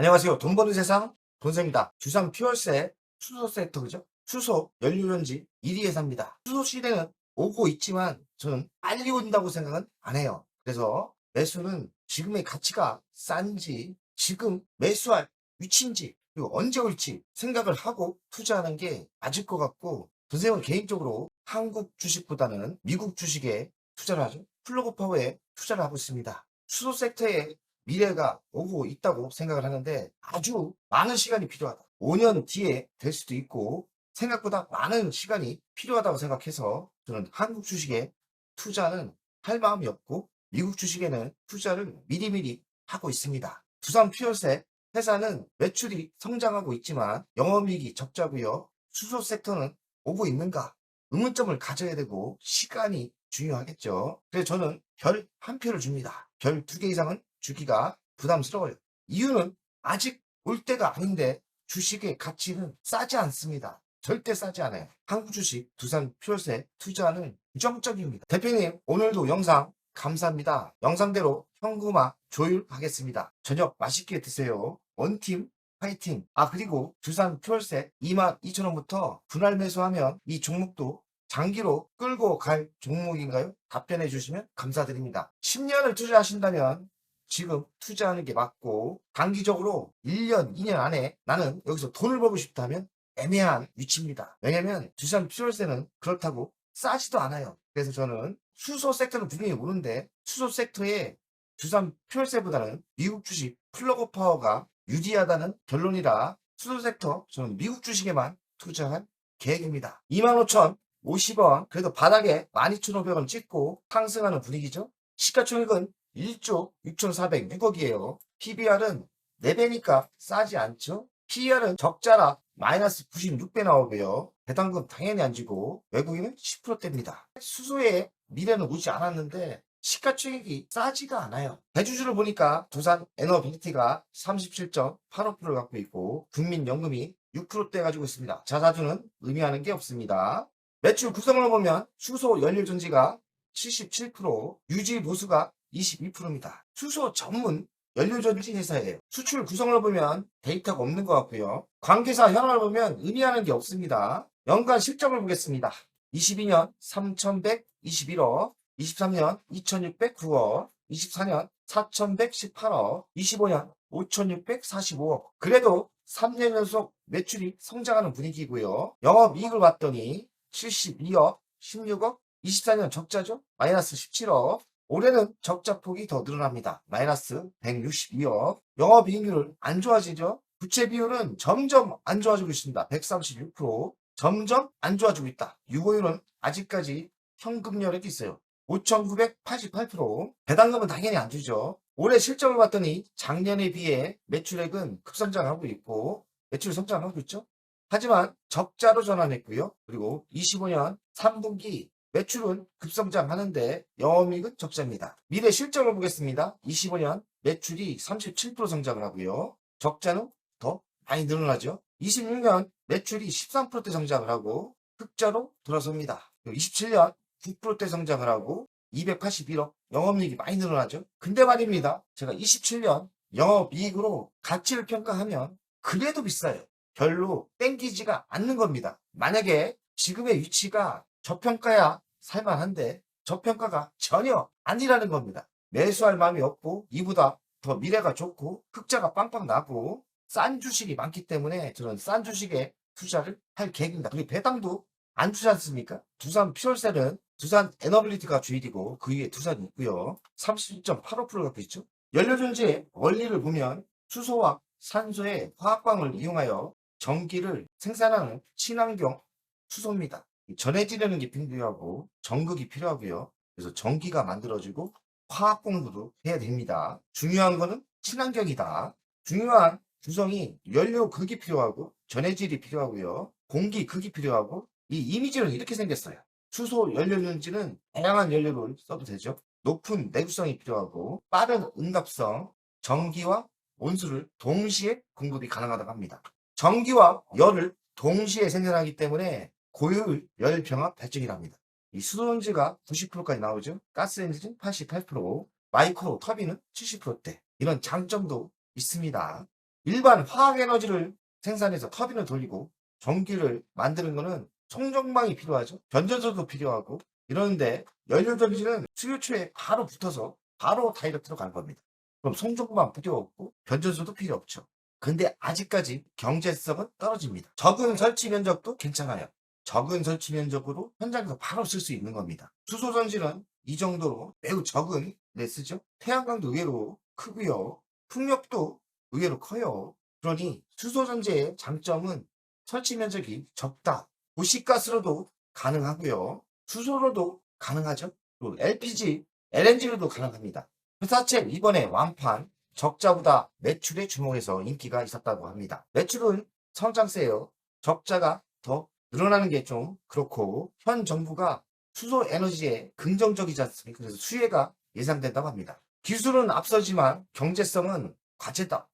안녕하세요. 돈 버는 세상 돈세입니다. 주상 퓨얼세 수소 섹터 그죠? 수소 연료전지 1위 회사입니다. 수소 시대는 오고 있지만 저는 빨리 온다고 생각은 안 해요. 그래서 매수는 지금의 가치가 싼지 지금 매수할 위치인지 그리고 언제 올지 생각을 하고 투자하는 게 맞을 것 같고 돈세는 개인적으로 한국 주식보다는 미국 주식에 투자를 하죠. 플러그 파워에 투자를 하고 있습니다. 수소 섹터에 미래가 오고 있다고 생각을 하는데 아주 많은 시간이 필요하다. 5년 뒤에 될 수도 있고 생각보다 많은 시간이 필요하다고 생각해서 저는 한국 주식에 투자는 할 마음이 없고 미국 주식에는 투자를 미리미리 하고 있습니다. 두산 퓨얼세 회사는 매출이 성장하고 있지만 영업이익이 적자고요. 수소 섹터는 오고 있는가? 의문점을 가져야 되고 시간이 중요하겠죠. 그래서 저는 별 한 표를 줍니다. 별 두 개 이상은 주기가 부담스러워요. 이유는 아직 올 때가 아닌데 주식의 가치는 싸지 않습니다. 절대 싸지 않아요. 한국 주식 두산 퓨얼세 투자는 부정적입니다. 대표님 오늘도 영상 감사합니다. 영상대로 현금화 조율하겠습니다. 저녁 맛있게 드세요. 원팀 파이팅. 아 그리고 두산 퓨얼세 22,000원부터 분할 매수하면 이 종목도 장기로 끌고 갈 종목인가요? 답변해 주시면 감사드립니다. 10년을 투자하신다면 지금 투자하는 게 맞고 단기적으로 1년, 2년 안에 나는 여기서 돈을 벌고 싶다면 애매한 위치입니다. 왜냐면 두산 퓨얼세는 그렇다고 싸지도 않아요. 그래서 저는 수소 섹터는 분명히 오는데 수소 섹터에 두산 퓨얼세보다는 미국 주식 플러그 파워가 유리하다는 결론이라 수소 섹터 저는 미국 주식에만 투자할 계획입니다. 25,050원 그래도 바닥에 12,500원 찍고 상승하는 분위기죠. 시가총액은 1조 6,406억이에요. PBR은 4배니까 싸지 않죠? PER은 적자라 마이너스 96배 나오고요. 배당금 당연히 안 지고 외국인은 10%대입니다. 수소의 미래는 오지 않았는데 시가총액이 싸지가 않아요. 대주주를 보니까 두산 에너빌리티가 37.85%를 갖고 있고 국민연금이 6%대 가지고 있습니다. 자사주는 의미하는 게 없습니다. 매출 구성을 보면 수소 연료전지가 77%, 유지 보수가 22%입니다. 수소 전문 연료전지 회사예요. 수출 구성을 보면 데이터가 없는 것 같고요. 관계사 현황을 보면 의미하는 게 없습니다. 연간 실적을 보겠습니다. 22년 3,121억, 23년 2,609억, 24년 4,118억, 25년 5,645억. 그래도 3년 연속 매출이 성장하는 분위기고요. 영업이익을 봤더니 72억, 16억, 24년 적자죠? 마이너스 17억. 올해는 적자 폭이 더 늘어납니다. 마이너스 162억. 영업이익률 안 좋아지죠? 부채 비율은 점점 안 좋아지고 있습니다. 136%. 점점 안 좋아지고 있다. 유보율은 아직까지 현금 여력이 있어요. 5,988%. 배당금은 당연히 안 주죠. 올해 실적을 봤더니 작년에 비해 매출액은 급성장하고 있고 매출 성장하고 있죠. 하지만 적자로 전환했고요. 그리고 25년 3분기 매출은 급성장하는데 영업이익은 적자입니다. 미래 실적을 보겠습니다. 25년 매출이 37% 성장을 하고요. 적자는 더 많이 늘어나죠. 26년 매출이 13%대 성장을 하고 흑자로 돌아섭니다. 27년 9%대 성장을 하고 281억 영업이익이 많이 늘어나죠. 근데 말입니다. 제가 27년 영업이익으로 가치를 평가하면 그래도 비싸요. 별로 땡기지가 않는 겁니다. 만약에 지금의 위치가 저평가야 살만한데 저평가가 전혀 아니라는 겁니다. 매수할 마음이 없고 이보다 더 미래가 좋고 흑자가 빵빵 나고 싼 주식이 많기 때문에 저는 싼 주식에 투자를 할 계획입니다. 그리고 배당도 안 주지 않습니까? 두산 퓨얼셀은 두산 에너빌리티가 주일이고 그 위에 두산이 있고요. 36.85% 갖고 있죠. 연료전지의 원리를 보면 수소와 산소의 화학광을 이용하여 전기를 생산하는 친환경 수소입니다. 전해지려는 게 필요하고 전극이 필요하고요. 그래서 전기가 만들어지고 화학 공부도 해야 됩니다. 중요한 거는 친환경이다. 중요한 구성이 연료 극이 필요하고 전해질이 필요하고요. 공기 극이 필요하고 이 이미지는 이렇게 생겼어요. 수소 연료전지는 다양한 연료를 써도 되죠. 높은 내구성이 필요하고 빠른 응답성, 전기와 온수를 동시에 공급이 가능하다고 합니다. 전기와 열을 동시에 생산하기 때문에 고효율 열 병합 발전이랍니다. 이 수소전지가 90%까지 나오죠. 가스 엔진 88%, 마이크로 터빈은 70%대. 이런 장점도 있습니다. 일반 화학 에너지를 생산해서 터빈을 돌리고 전기를 만드는 거는 송전망이 필요하죠. 변전소도 필요하고 이러는데 연료전지는 수요초에 바로 붙어서 바로 다이렉트로 가는 겁니다. 그럼 송전망 필요 없고 변전소도 필요 없죠. 근데 아직까지 경제성은 떨어집니다. 적은 설치 면적도 괜찮아요. 적은 설치 면적으로 현장에서 바로 쓸 수 있는 겁니다. 수소전지는 이 정도로 매우 적은 데 쓰죠. 태양광도 의외로 크고요. 풍력도 의외로 커요. 그러니 수소전지의 장점은 설치 면적이 적다. 도시가스로도 가능하고요. 수소로도 가능하죠. 그리고 LPG, LNG로도 가능합니다. 회사채 이번에 완판 적자보다 매출에 주목해서 인기가 있었다고 합니다. 매출은 성장세요. 적자가 더 늘어나는 게 좀 그렇고 현 정부가 수소 에너지에 긍정적이지 않습니까? 그래서 수혜가 예상된다고 합니다. 기술은 앞서지만 경제성은 과제다.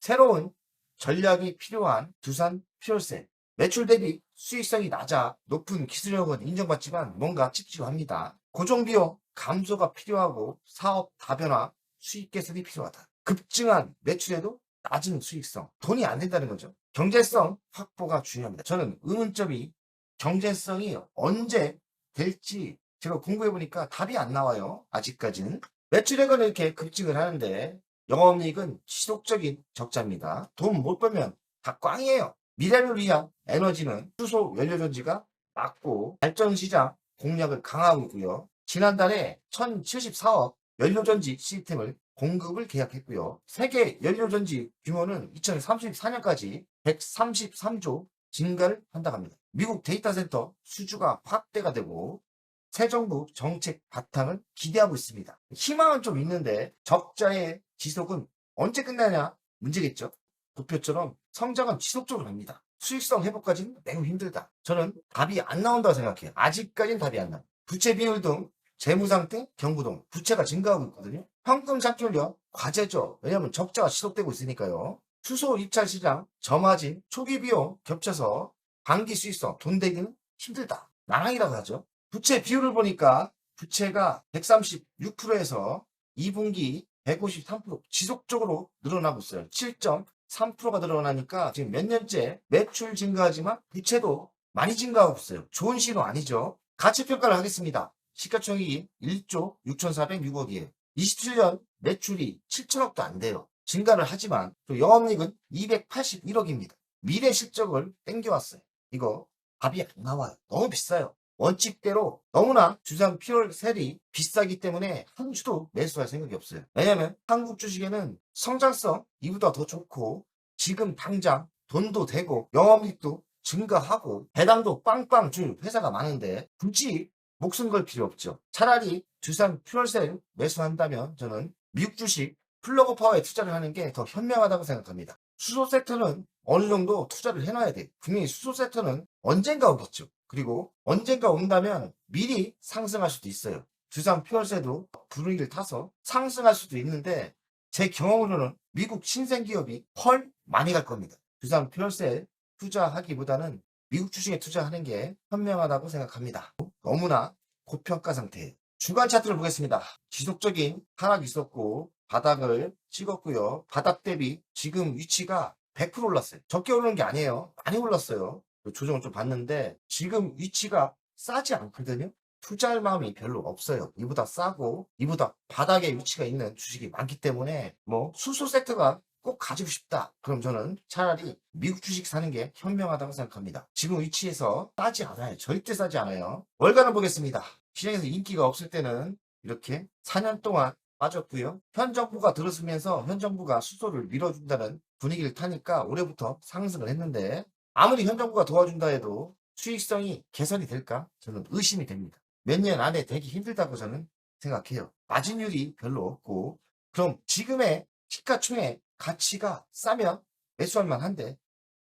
새로운 전략이 필요한 두산 퓨얼셀. 매출 대비 수익성이 낮아 높은 기술력은 인정받지만 뭔가 찝찝합니다. 고정비용 감소가 필요하고 사업 다변화, 수익 개선이 필요하다. 급증한 매출에도 낮은 수익성, 돈이 안 된다는 거죠. 경제성 확보가 중요합니다. 저는 의문점이 경제성이 언제 될지 제가 공부해 보니까 답이 안 나와요. 아직까지는. 매출액은 이렇게 급증을 하는데 영업이익은 지속적인 적자입니다. 돈 못 벌면 다 꽝이에요. 미래를 위한 에너지는 수소 연료 전지가 맞고 발전시장 공략을 강화하고 있고요. 지난달에 1074억 연료전지 시스템을 공급을 계약했고요. 세계 연료전지 규모는 2034년까지 133조 증가를 한다고 합니다. 미국 데이터 센터 수주가 확대가 되고 새 정부 정책 바탕을 기대하고 있습니다. 희망은 좀 있는데 적자의 지속은 언제 끝나냐 문제겠죠. 도표처럼 성장은 지속적으로 갑니다. 수익성 회복까지는 매우 힘들다. 저는 답이 안 나온다고 생각해요. 아직까지는 답이 안 나요. 부채 비율 등 재무 상태, 경부동, 부채가 증가하고 있거든요. 현금 잡기율요 과제죠. 왜냐하면 적자가 지속되고 있으니까요. 수소 입찰 시장, 저마진, 초기 비용 겹쳐서 반기 수익성, 돈 되기는 힘들다. 나랑이라고 하죠. 부채 비율을 보니까 부채가 136%에서 2분기 153% 지속적으로 늘어나고 있어요. 7.3%가 늘어나니까 지금 몇 년째 매출 증가하지만 부채도 많이 증가하고 있어요. 좋은 신호 아니죠. 가치 평가를 하겠습니다. 시가총액이 1조 6,406억이에요. 27년 매출이 7천억도 안 돼요. 증가를 하지만 또 영업이익은 281억입니다. 미래 실적을 땡겨왔어요. 이거 답이 안 나와요. 너무 비싸요. 원칙대로 너무나 주상 피올 셀이 비싸기 때문에 한 주도 매수할 생각이 없어요. 왜냐면 한국 주식에는 성장성 이보다 더 좋고 지금 당장 돈도 되고 영업이익도 증가하고 배당도 빵빵 줄 회사가 많은데 굳이 목숨 걸 필요 없죠. 차라리 주상 퓨얼셀 매수한다면 저는 미국 주식 플러그 파워에 투자를 하는 게 더 현명하다고 생각합니다. 수소 섹터는 어느 정도 투자를 해놔야 돼. 분명히 수소 섹터는 언젠가 오겠죠. 그리고 언젠가 온다면 미리 상승할 수도 있어요. 주상 퓨얼셀도 분위기를 타서 상승할 수도 있는데 제 경험으로는 미국 신생 기업이 훨 많이 갈 겁니다. 주상 퓨얼셀 투자하기보다는 미국 주식에 투자하는 게 현명하다고 생각합니다. 너무나 고평가 상태예요. 주간 차트를 보겠습니다. 지속적인 하락이 있었고 바닥을 찍었고요. 바닥 대비 지금 위치가 100% 올랐어요. 적게 오르는 게 아니에요. 많이 올랐어요. 조정을 좀 봤는데 지금 위치가 싸지 않거든요. 투자할 마음이 별로 없어요. 이보다 싸고 이보다 바닥에 위치가 있는 주식이 많기 때문에 뭐 수소 섹터가 꼭 가지고 싶다. 그럼 저는 차라리 미국 주식 사는 게 현명하다고 생각합니다. 지금 위치에서 싸지 않아요. 절대 싸지 않아요. 월간을 보겠습니다. 시장에서 인기가 없을 때는 이렇게 4년 동안 빠졌고요. 현 정부가 들어서면서 현 정부가 수소를 밀어준다는 분위기를 타니까 올해부터 상승을 했는데 아무리 현 정부가 도와준다 해도 수익성이 개선이 될까? 저는 의심이 됩니다. 몇 년 안에 되기 힘들다고 저는 생각해요. 마진율이 별로 없고 그럼 지금의 시가총액 가치가 싸면 매수할 만한데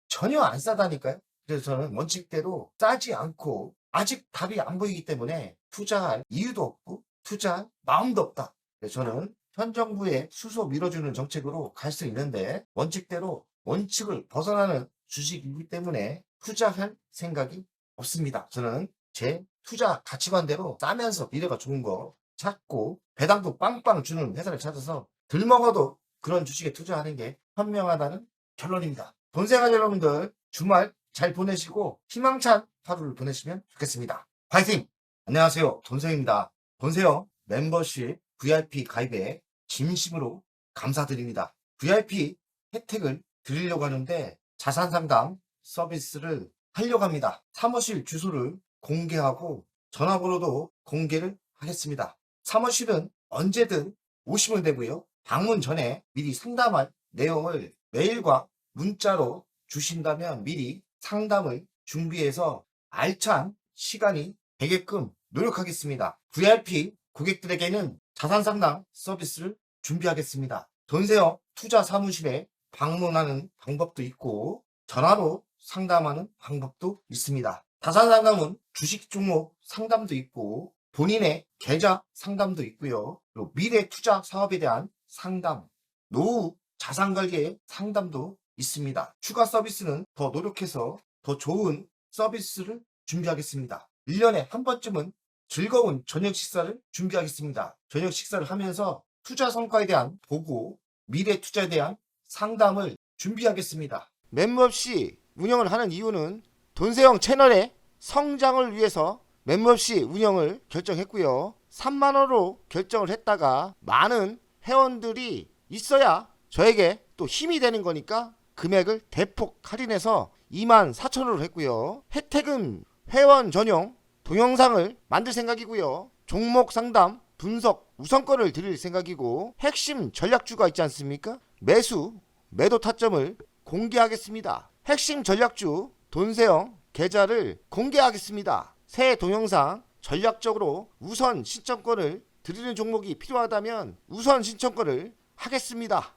전혀 안 싸다니까요. 그래서 저는 원칙대로 싸지 않고 아직 답이 안 보이기 때문에 투자할 이유도 없고 투자할 마음도 없다. 그래서 저는 현 정부의 수소 밀어주는 정책으로 갈 수 있는데 원칙대로 원칙을 벗어나는 주식이기 때문에 투자할 생각이 없습니다. 저는 제 투자 가치관대로 싸면서 미래가 좋은 거 찾고 배당도 빵빵 주는 회사를 찾아서 들 먹어도 그런 주식에 투자하는 게 현명하다는 결론입니다. 돈생활 여러분들 주말 잘 보내시고 희망찬 하루를 보내시면 좋겠습니다. 화이팅! 안녕하세요. 돈생입니다. 돈세요 멤버십 VIP 가입에 진심으로 감사드립니다. VIP 혜택을 드리려고 하는데 자산 상담 서비스를 하려고 합니다. 사무실 주소를 공개하고 전화번호도 공개를 하겠습니다. 사무실은 언제든 오시면 되고요. 방문 전에 미리 상담할 내용을 메일과 문자로 주신다면 미리 상담을 준비해서 알찬 시간이 되게끔 노력하겠습니다. VIP 고객들에게는 자산 상담 서비스를 준비하겠습니다. 돈세요 투자 사무실에 방문하는 방법도 있고 전화로 상담하는 방법도 있습니다. 자산 상담은 주식 종목 상담도 있고 본인의 계좌 상담도 있고요. 미래 투자 사업에 대한 상담, 노후 자산 관리의 상담도 있습니다. 추가 서비스는 더 노력해서 더 좋은 서비스를 준비하겠습니다. 1년에 한 번쯤은 즐거운 저녁 식사를 준비하겠습니다. 저녁 식사를 하면서 투자 성과에 대한 보고, 미래 투자에 대한 상담을 준비하겠습니다. 멤버십 운영을 하는 이유는 돈세형 채널의 성장을 위해서 멤버십 운영을 결정했고요. 3만원으로 결정을 했다가 많은 회원들이 있어야 저에게 또 힘이 되는 거니까 금액을 대폭 할인해서 2만 4천원으로 했고요. 혜택은 회원 전용 동영상을 만들 생각이고요. 종목 상담, 분석, 우선권을 드릴 생각이고 핵심 전략주가 있지 않습니까? 매수, 매도 타점을 공개하겠습니다. 핵심 전략주 돈세형 계좌를 공개하겠습니다. 새 동영상 전략적으로 우선 신청권을 드리는 종목이 필요하다면 우선 신청권을 하겠습니다.